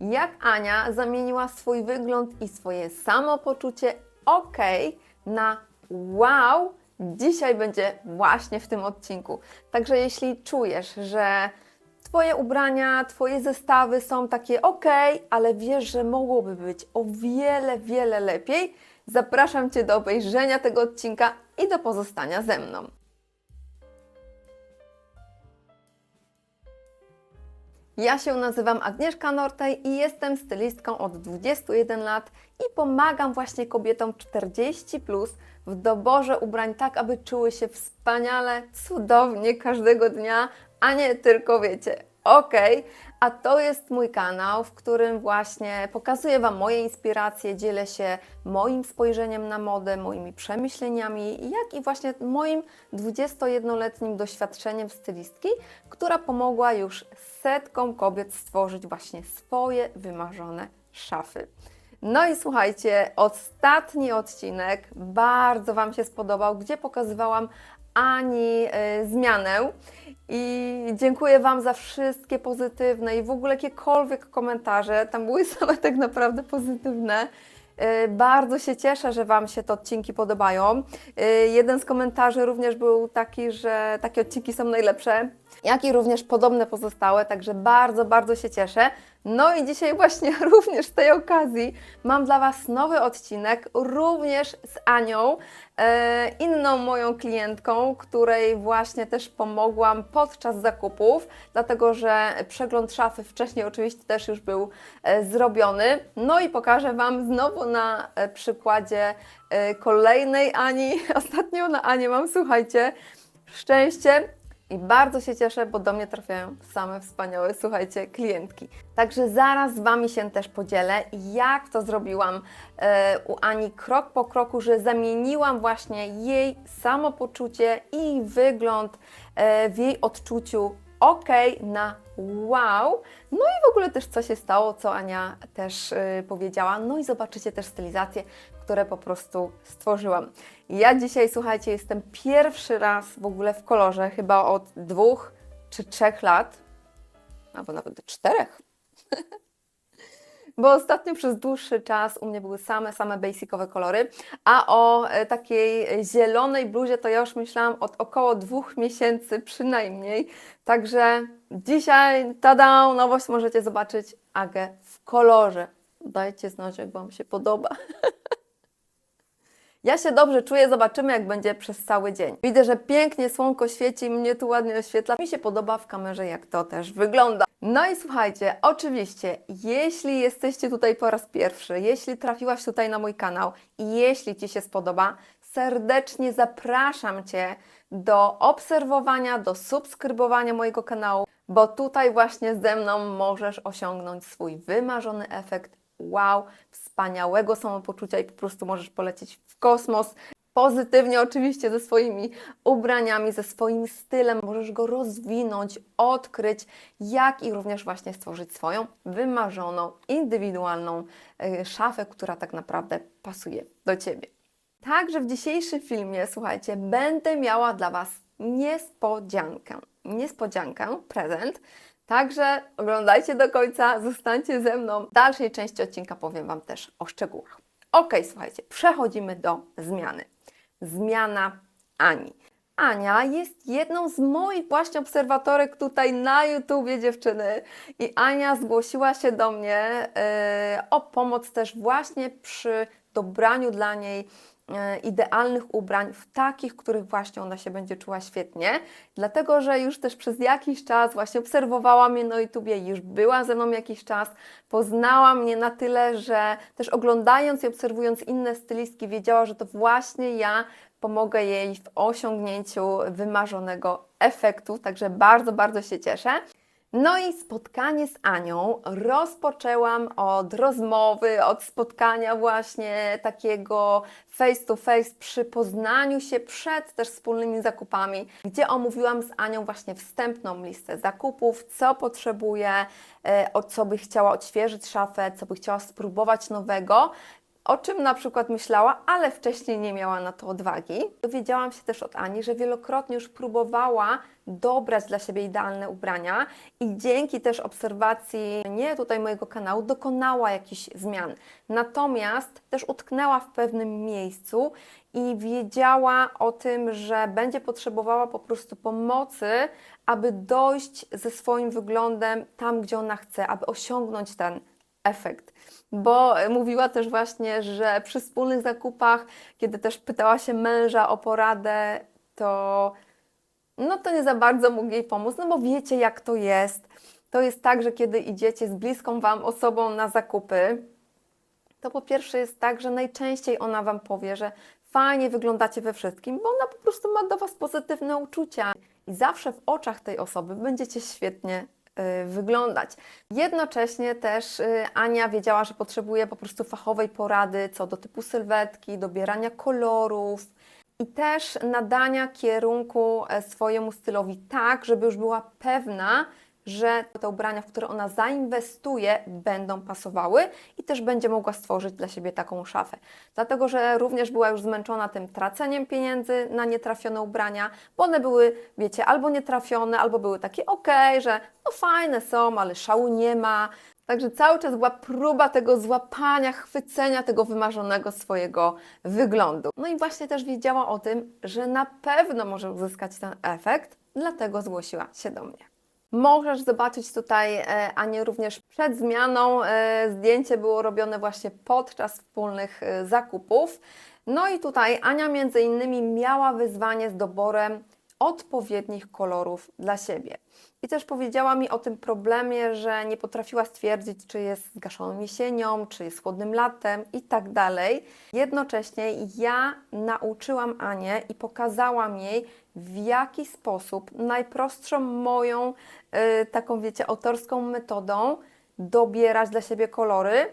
jak Ania zamieniła swój wygląd i swoje samopoczucie ok na wow. Dzisiaj będzie właśnie w tym odcinku. Także jeśli czujesz, że Twoje ubrania, Twoje zestawy są takie ok, ale wiesz, że mogłoby być o wiele, wiele lepiej, zapraszam Cię do obejrzenia tego odcinka i do pozostania ze mną. Ja się nazywam Agnieszka Nortej i jestem stylistką od 21 lat i pomagam właśnie kobietom 40 plus w doborze ubrań tak, aby czuły się wspaniale, cudownie każdego dnia, a nie tylko wiecie, ok, a to jest mój kanał, w którym właśnie pokazuję Wam moje inspiracje, dzielę się moim spojrzeniem na modę, moimi przemyśleniami, jak i właśnie moim 21-letnim doświadczeniem stylistki, która pomogła już setkom kobiet stworzyć właśnie swoje wymarzone szafy. No i słuchajcie, ostatni odcinek bardzo Wam się spodobał, gdzie pokazywałam Ani y, zmianę. I dziękuję Wam za wszystkie pozytywne i w ogóle jakiekolwiek komentarze. Tam były same tak naprawdę pozytywne. Y, Bardzo się cieszę, że Wam się te odcinki podobają. Y, Jeden z komentarzy również był taki, że takie odcinki są najlepsze, jak i również podobne pozostałe, także bardzo, bardzo się cieszę. No i dzisiaj właśnie również z tej okazji mam dla Was nowy odcinek, również z Anią, e, inną moją klientką, której właśnie też pomogłam podczas zakupów, dlatego że przegląd szafy wcześniej oczywiście też już był e, zrobiony. No i pokażę Wam znowu na e, przykładzie kolejnej Ani. Ostatnio na Anię mam, słuchajcie, szczęście i bardzo się cieszę, bo do mnie trafiają same wspaniałe, słuchajcie, klientki. Także zaraz z Wami się też podzielę, jak to zrobiłam e, u Ani krok po kroku, że zamieniłam właśnie jej samopoczucie i wygląd e, w jej odczuciu ok na wow. No i w ogóle też co się stało, co Ania też e, powiedziała. No i zobaczycie też stylizację, które po prostu stworzyłam. Ja dzisiaj, słuchajcie, jestem pierwszy raz w ogóle w kolorze, chyba od dwóch czy trzech lat, albo nawet czterech. Bo ostatnio przez dłuższy czas u mnie były same, same basicowe kolory, a o e, takiej zielonej bluzie to ja już myślałam od około dwóch miesięcy przynajmniej. Także dzisiaj, tada, nowość możecie zobaczyć Agę w kolorze. Dajcie znać, jak Wam się podoba. Ja się dobrze czuję, zobaczymy jak będzie przez cały dzień. Widzę, że pięknie słonko świeci, mnie tu ładnie oświetla. Mi się podoba w kamerze, jak to też wygląda. No i słuchajcie, oczywiście, jeśli jesteście tutaj po raz pierwszy, jeśli trafiłaś tutaj na mój kanał i jeśli Ci się spodoba, serdecznie zapraszam Cię do obserwowania, do subskrybowania mojego kanału, bo tutaj właśnie ze mną możesz osiągnąć swój wymarzony efekt wow, wspaniałego samopoczucia i po prostu możesz polecieć w kosmos. Pozytywnie oczywiście ze swoimi ubraniami, ze swoim stylem, możesz go rozwinąć, odkryć, jak i również właśnie stworzyć swoją wymarzoną, indywidualną y, szafę, która tak naprawdę pasuje do Ciebie. Także w dzisiejszym filmie, słuchajcie, będę miała dla Was niespodziankę. Niespodziankę, prezent. Także oglądajcie do końca, zostańcie ze mną. W dalszej części odcinka powiem Wam też o szczegółach. Ok, słuchajcie, przechodzimy do zmiany. Zmiana Ani. Ania jest jedną z moich właśnie obserwatorek tutaj na YouTubie dziewczyny i Ania zgłosiła się do mnie yy, o pomoc też właśnie przy dobraniu dla niej e, idealnych ubrań, w takich, których właśnie ona się będzie czuła świetnie, dlatego że już też przez jakiś czas właśnie obserwowała mnie na YouTubie, już była ze mną jakiś czas, poznała mnie na tyle, że też oglądając i obserwując inne stylistki, wiedziała, że to właśnie ja pomogę jej w osiągnięciu wymarzonego efektu, także bardzo, bardzo się cieszę. No i spotkanie z Anią rozpoczęłam od rozmowy, od spotkania właśnie takiego face to face przy poznaniu się przed też wspólnymi zakupami, gdzie omówiłam z Anią właśnie wstępną listę zakupów, co potrzebuję, e, o co by chciała odświeżyć szafę, co by chciała spróbować nowego. O czym na przykład myślała, ale wcześniej nie miała na to odwagi. Dowiedziałam się też od Ani, że wielokrotnie już próbowała dobrać dla siebie idealne ubrania i dzięki też obserwacji nie tutaj mojego kanału dokonała jakichś zmian. Natomiast też utknęła w pewnym miejscu i wiedziała o tym, że będzie potrzebowała po prostu pomocy, aby dojść ze swoim wyglądem tam, gdzie ona chce, aby osiągnąć ten efekt. Bo mówiła też właśnie, że przy wspólnych zakupach, kiedy też pytała się męża o poradę, to no to nie za bardzo mógł jej pomóc, no bo wiecie jak to jest. To jest tak, że kiedy idziecie z bliską Wam osobą na zakupy, to po pierwsze jest tak, że najczęściej ona Wam powie, że fajnie wyglądacie we wszystkim, bo ona po prostu ma do Was pozytywne uczucia i zawsze w oczach tej osoby będziecie świetnie wyglądać. Jednocześnie też y, Ania wiedziała, że potrzebuje po prostu fachowej porady co do typu sylwetki, dobierania kolorów, i też nadania kierunku e, swojemu stylowi tak, żeby już była pewna, że te ubrania, w które ona zainwestuje, będą pasowały i też będzie mogła stworzyć dla siebie taką szafę. Dlatego, że również była już zmęczona tym traceniem pieniędzy na nietrafione ubrania, bo one były, wiecie, albo nietrafione, albo były takie ok, że no fajne są, ale szału nie ma, Także cały czas była próba tego złapania, chwycenia tego wymarzonego swojego wyglądu. No i właśnie też wiedziała o tym, że na pewno może uzyskać ten efekt, dlatego zgłosiła się do mnie. Możesz zobaczyć tutaj e, Anię również przed zmianą. E, zdjęcie było robione właśnie podczas wspólnych e, zakupów. No i tutaj Ania między innymi miała wyzwanie z doborem odpowiednich kolorów dla siebie. I też powiedziała mi o tym problemie, że nie potrafiła stwierdzić, czy jest zgaszoną jesienią, czy jest chłodnym latem i tak dalej. Jednocześnie ja nauczyłam Anię i pokazałam jej, w jaki sposób najprostszą moją, yy, taką wiecie, autorską metodą dobierać dla siebie kolory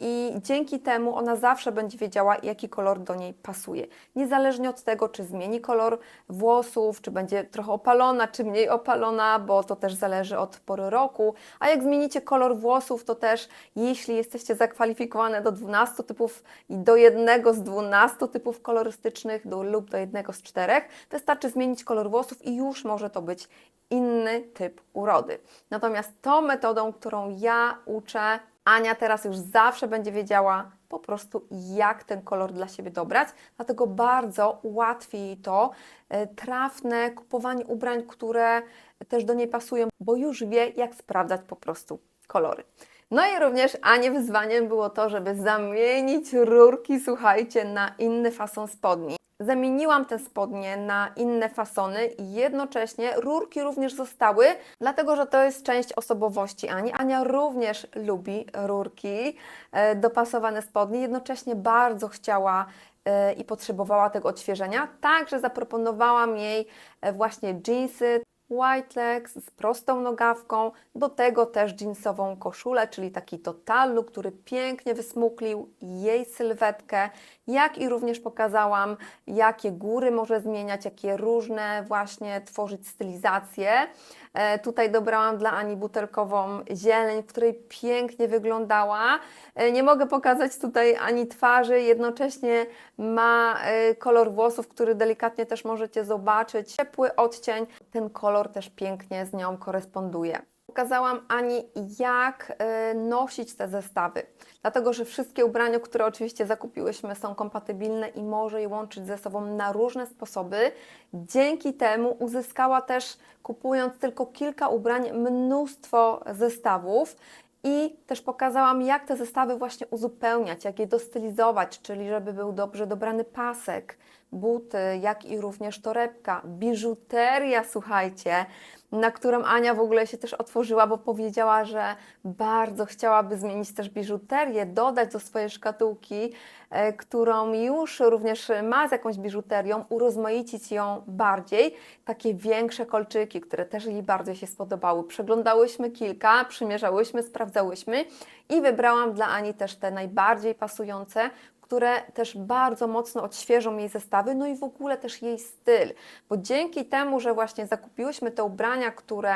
i dzięki temu ona zawsze będzie wiedziała, jaki kolor do niej pasuje. Niezależnie od tego, czy zmieni kolor włosów, czy będzie trochę opalona, czy mniej opalona, bo to też zależy od pory roku. A jak zmienicie kolor włosów, to też jeśli jesteście zakwalifikowane do 12 typów i do jednego z 12 typów kolorystycznych do, lub do jednego z czterech, wystarczy zmienić kolor włosów i już może to być inny typ urody. Natomiast tą metodą, którą ja uczę, Ania teraz już zawsze będzie wiedziała po prostu, jak ten kolor dla siebie dobrać, dlatego bardzo ułatwi jej to e, trafne kupowanie ubrań, które też do niej pasują, bo już wie, jak sprawdzać po prostu kolory. No i również Anie wyzwaniem było to, żeby zamienić rurki, słuchajcie, na inny fason spodni. Zamieniłam te spodnie na inne fasony i jednocześnie rurki również zostały, dlatego że to jest część osobowości. Ani. Ania również lubi rurki, e, dopasowane spodnie, jednocześnie bardzo chciała e, i potrzebowała tego odświeżenia, także zaproponowałam jej e, właśnie jeansy, white legs z prostą nogawką, do tego też jeansową koszulę, czyli taki total look, który pięknie wysmuklił jej sylwetkę, jak i również pokazałam, jakie góry może zmieniać, jakie różne właśnie tworzyć stylizacje. E, tutaj dobrałam dla Ani butelkową zieleń, w której pięknie wyglądała. E, nie mogę pokazać tutaj Ani twarzy, jednocześnie ma e, kolor włosów, który delikatnie też możecie zobaczyć. Ciepły odcień, ten kolor też pięknie z nią koresponduje. Pokazałam Ani, jak y, nosić te zestawy, dlatego że wszystkie ubrania, które oczywiście zakupiłyśmy, są kompatybilne i może je łączyć ze sobą na różne sposoby. Dzięki temu uzyskała też, kupując tylko kilka ubrań, mnóstwo zestawów. I też pokazałam, jak te zestawy właśnie uzupełniać, jak je dostylizować, czyli żeby był dobrze dobrany pasek, buty, jak i również torebka, biżuteria, słuchajcie na którą Ania w ogóle się też otworzyła, bo powiedziała, że bardzo chciałaby zmienić też biżuterię, dodać do swojej szkatułki, e, którą już również ma z jakąś biżuterią, urozmaicić ją bardziej. Takie większe kolczyki, które też jej bardzo się spodobały. Przeglądałyśmy kilka, przymierzałyśmy, sprawdzałyśmy i wybrałam dla Ani też te najbardziej pasujące, które też bardzo mocno odświeżą jej zestawy, no i w ogóle też jej styl, bo dzięki temu, że właśnie zakupiłyśmy te ubrania, które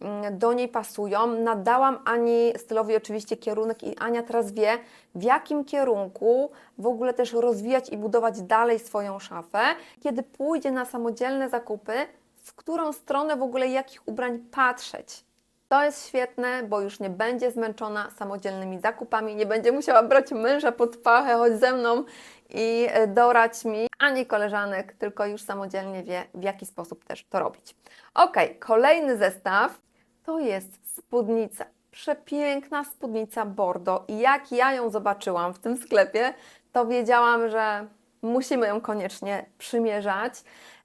mm, do niej pasują. Nadałam Ani stylowi oczywiście kierunek i Ania teraz wie, w jakim kierunku w ogóle też rozwijać i budować dalej swoją szafę. Kiedy pójdzie na samodzielne zakupy, w którą stronę w ogóle jakich ubrań patrzeć. To jest świetne, bo już nie będzie zmęczona samodzielnymi zakupami, nie będzie musiała brać męża pod pachę, chodź ze mną i e, dorać mi, ani koleżanek, tylko już samodzielnie wie, w jaki sposób też to robić. Ok, kolejny zestaw to jest spódnica. Przepiękna spódnica Bordeaux i jak ja ją zobaczyłam w tym sklepie, to wiedziałam, że musimy ją koniecznie przymierzać.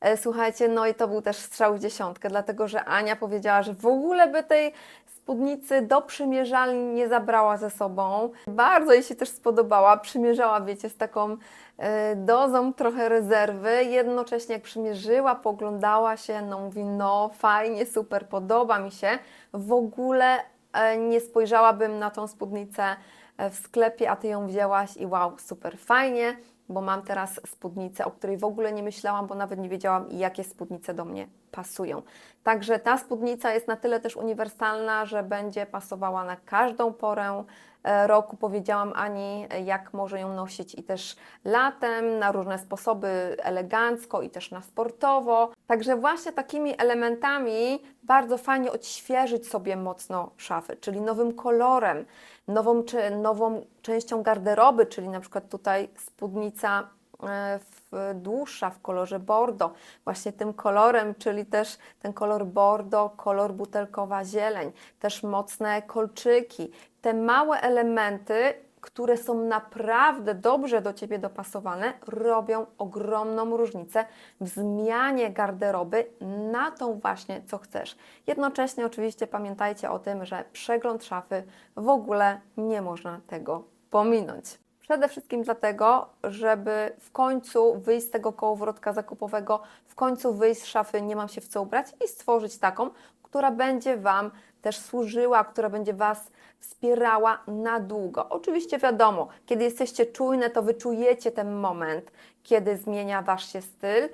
E, Słuchajcie, no i to był też strzał w dziesiątkę, dlatego że Ania powiedziała, że w ogóle by tej spódnicy do przymierzalni nie zabrała ze sobą. Bardzo jej się też spodobała. Przymierzała, wiecie, z taką e, dozą trochę rezerwy. Jednocześnie jak przymierzyła, poglądała się, no mówi, no fajnie, super, podoba mi się. W ogóle e, nie spojrzałabym na tą spódnicę w sklepie, a Ty ją wzięłaś i wow, super, fajnie, bo mam teraz spódnicę, o której w ogóle nie myślałam, bo nawet nie wiedziałam, jakie spódnice do mnie pasują. Także ta spódnica jest na tyle też uniwersalna, że będzie pasowała na każdą porę roku. Powiedziałam Ani, e, jak może ją nosić i też latem, na różne sposoby, elegancko i też na sportowo. Także właśnie takimi elementami bardzo fajnie odświeżyć sobie mocno szafy, czyli nowym kolorem, nową, czy, nową częścią garderoby, czyli na przykład tutaj spódnica e, w, dłuższa w kolorze bordo, właśnie tym kolorem, czyli też ten kolor bordo, kolor butelkowa zieleń, też mocne kolczyki, te małe elementy, które są naprawdę dobrze do Ciebie dopasowane, robią ogromną różnicę w zmianie garderoby na tą właśnie, co chcesz. Jednocześnie oczywiście pamiętajcie o tym, że przegląd szafy w ogóle nie można tego pominąć. Przede wszystkim dlatego, żeby w końcu wyjść z tego kołowrotka zakupowego, w końcu wyjść z szafy, nie mam się w co ubrać i stworzyć taką, która będzie Wam też służyła, która będzie Was wspierała na długo. Oczywiście wiadomo, kiedy jesteście czujne, to wyczujecie ten moment, kiedy zmienia Wasz się styl,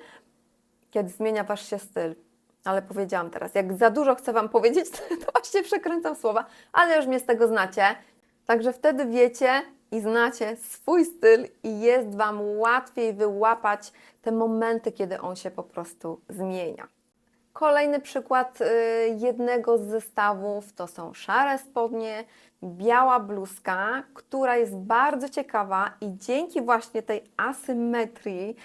kiedy zmienia Wasz się styl. Ale powiedziałam teraz, jak za dużo chcę Wam powiedzieć, to właśnie przekręcam słowa, ale już mnie z tego znacie. Także wtedy wiecie i znacie swój styl i jest Wam łatwiej wyłapać te momenty, kiedy on się po prostu zmienia. Kolejny przykład y, jednego z zestawów to są szare spodnie, biała bluzka, która jest bardzo ciekawa i dzięki właśnie tej asymetrii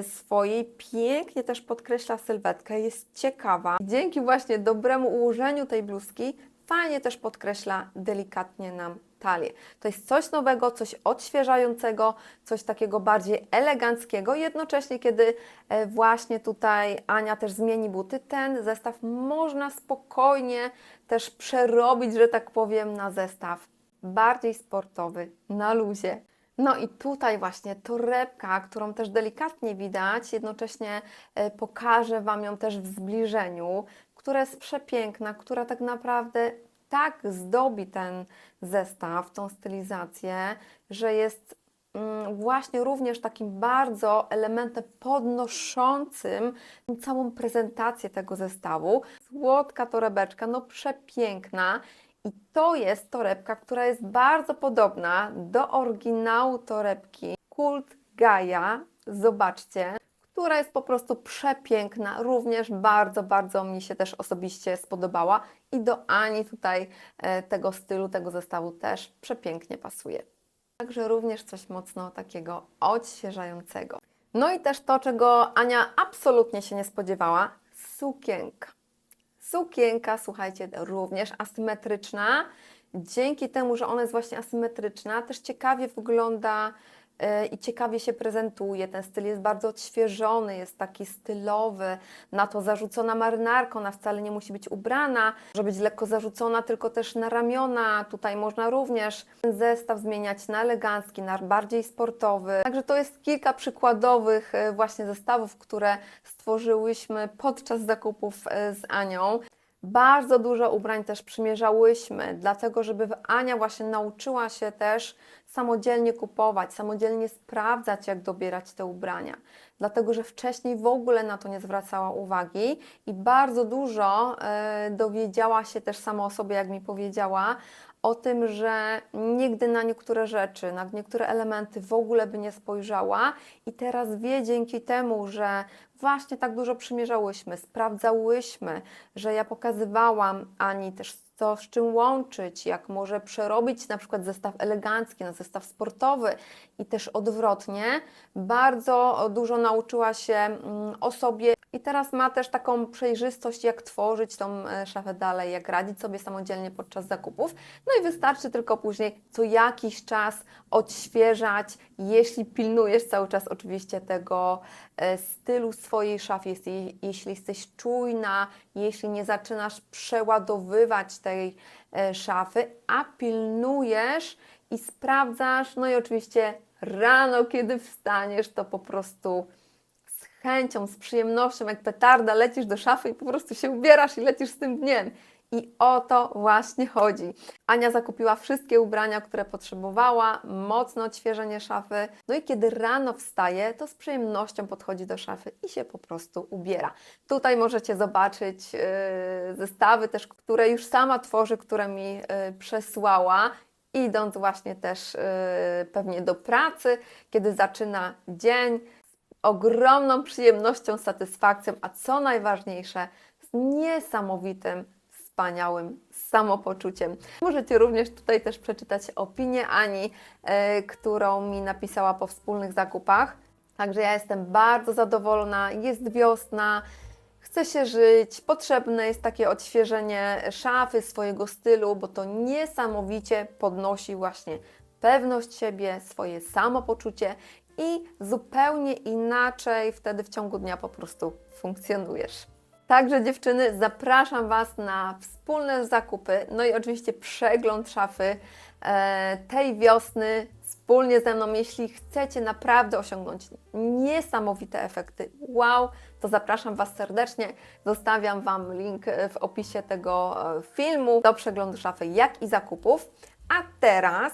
y, swojej pięknie też podkreśla sylwetkę, jest ciekawa. Dzięki właśnie dobremu ułożeniu tej bluzki fajnie też podkreśla delikatnie nam talię. To jest coś nowego, coś odświeżającego, coś takiego bardziej eleganckiego. Jednocześnie, kiedy e, właśnie tutaj Ania też zmieni buty, ten zestaw można spokojnie też przerobić, że tak powiem, na zestaw bardziej sportowy, na luzie. No i tutaj właśnie torebka, którą też delikatnie widać, jednocześnie e, pokażę Wam ją też w zbliżeniu, która jest przepiękna, która tak naprawdę tak zdobi ten zestaw, tą stylizację, że jest mm, właśnie również takim bardzo elementem podnoszącym całą prezentację tego zestawu. Słodka torebeczka, no przepiękna. I to jest torebka, która jest bardzo podobna do oryginału torebki Kult Gaia. Zobaczcie, która jest po prostu przepiękna, również bardzo, bardzo mi się też osobiście spodobała i do Ani tutaj e, tego stylu, tego zestawu też przepięknie pasuje. Także również coś mocno takiego odświeżającego. No i też to, czego Ania absolutnie się nie spodziewała, sukienka. Sukienka, słuchajcie, również asymetryczna. Dzięki temu, że ona jest właśnie asymetryczna, też ciekawie wygląda i ciekawie się prezentuje. Ten styl jest bardzo odświeżony, jest taki stylowy. Na to zarzucona marynarka, ona wcale nie musi być ubrana, może być lekko zarzucona tylko też na ramiona. Tutaj można również ten zestaw zmieniać na elegancki, na bardziej sportowy. Także to jest kilka przykładowych e, właśnie zestawów, które stworzyłyśmy podczas zakupów e, z Anią. Bardzo dużo ubrań też przymierzałyśmy, dlatego żeby Ania właśnie nauczyła się też samodzielnie kupować, samodzielnie sprawdzać, jak dobierać te ubrania. Dlatego, że wcześniej w ogóle na to nie zwracała uwagi i bardzo dużo e, dowiedziała się też sama o sobie, jak mi powiedziała, o tym, że nigdy na niektóre rzeczy, na niektóre elementy w ogóle by nie spojrzała i teraz wie dzięki temu, że właśnie tak dużo przymierzałyśmy, sprawdzałyśmy, że ja pokazywałam Ani też co z czym łączyć, jak może przerobić na przykład zestaw elegancki na zestaw sportowy i też odwrotnie. Bardzo dużo nauczyła się mm, o sobie i teraz ma też taką przejrzystość, jak tworzyć tą e, szafę dalej, jak radzić sobie samodzielnie podczas zakupów. No i wystarczy tylko później co jakiś czas odświeżać, jeśli pilnujesz cały czas oczywiście tego e, stylu swojej szafy, jeśli, jeśli jesteś czujna, jeśli nie zaczynasz przeładowywać tej e, szafy, a pilnujesz i sprawdzasz, no i oczywiście rano, kiedy wstaniesz, to po prostu z chęcią, z przyjemnością, jak petarda, lecisz do szafy i po prostu się ubierasz i lecisz z tym dniem. I o to właśnie chodzi. Ania zakupiła wszystkie ubrania, które potrzebowała, mocno odświeżenie szafy. No i kiedy rano wstaje, to z przyjemnością podchodzi do szafy i się po prostu ubiera. Tutaj możecie zobaczyć yy, zestawy też, które już sama tworzy, które mi yy, przesłała idąc właśnie też yy, pewnie do pracy, kiedy zaczyna dzień, z ogromną przyjemnością, satysfakcją, a co najważniejsze, z niesamowitym, wspaniałym samopoczuciem. Możecie również tutaj też przeczytać opinię Ani, yy, którą mi napisała po wspólnych zakupach. Także ja jestem bardzo zadowolona, jest wiosna, chce się żyć, potrzebne jest takie odświeżenie szafy, swojego stylu, bo to niesamowicie podnosi właśnie pewność siebie, swoje samopoczucie i zupełnie inaczej wtedy w ciągu dnia po prostu funkcjonujesz. Także dziewczyny, zapraszam Was na wspólne zakupy, no i oczywiście przegląd szafy e, tej wiosny wspólnie ze mną. Jeśli chcecie naprawdę osiągnąć niesamowite efekty, wow, to zapraszam Was serdecznie. Zostawiam Wam link w opisie tego e, filmu do przeglądu szafy, jak i zakupów. A teraz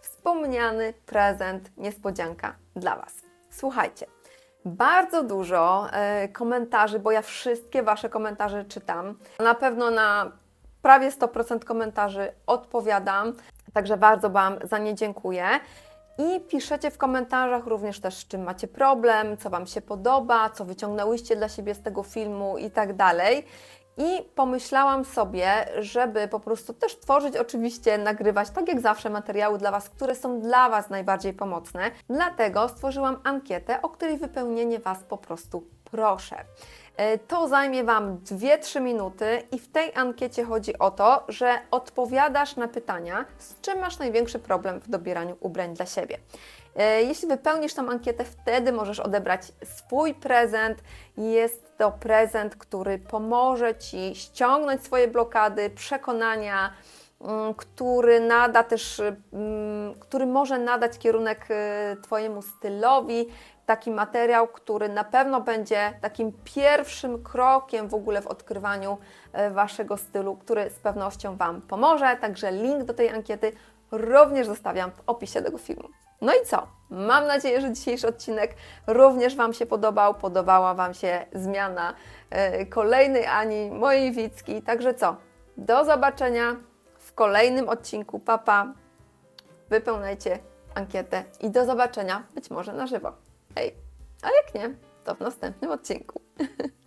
wspomniany prezent, niespodzianka dla Was. Słuchajcie, bardzo dużo e, komentarzy, bo ja wszystkie Wasze komentarze czytam. Na pewno na prawie 100% komentarzy odpowiadam, także bardzo Wam za nie dziękuję. I piszecie w komentarzach również też, z czym macie problem, co Wam się podoba, co wyciągnęłyście dla siebie z tego filmu i tak dalej. I pomyślałam sobie, żeby po prostu też tworzyć, oczywiście nagrywać, tak jak zawsze, materiały dla Was, które są dla Was najbardziej pomocne. Dlatego stworzyłam ankietę, o której wypełnienie Was po prostu proszę. E, To zajmie Wam 2-3 minuty i w tej ankiecie chodzi o to, że odpowiadasz na pytania, z czym masz największy problem w dobieraniu ubrań dla siebie. E, Jeśli wypełnisz tą ankietę, wtedy możesz odebrać swój prezent. Jest to prezent, który pomoże Ci ściągnąć swoje blokady, przekonania, mm, który nada też, mm, który może nadać kierunek y, Twojemu stylowi. Taki materiał, który na pewno będzie takim pierwszym krokiem w ogóle w odkrywaniu e, Waszego stylu, który z pewnością Wam pomoże. Także link do tej ankiety również zostawiam w opisie tego filmu. No i co? Mam nadzieję, że dzisiejszy odcinek również Wam się podobał, podobała Wam się zmiana e, kolejnej Ani, mojej Wicki. Także co? Do zobaczenia w kolejnym odcinku. Papa, wypełniajcie ankietę i do zobaczenia być może na żywo. Hej, a jak nie, to w następnym odcinku.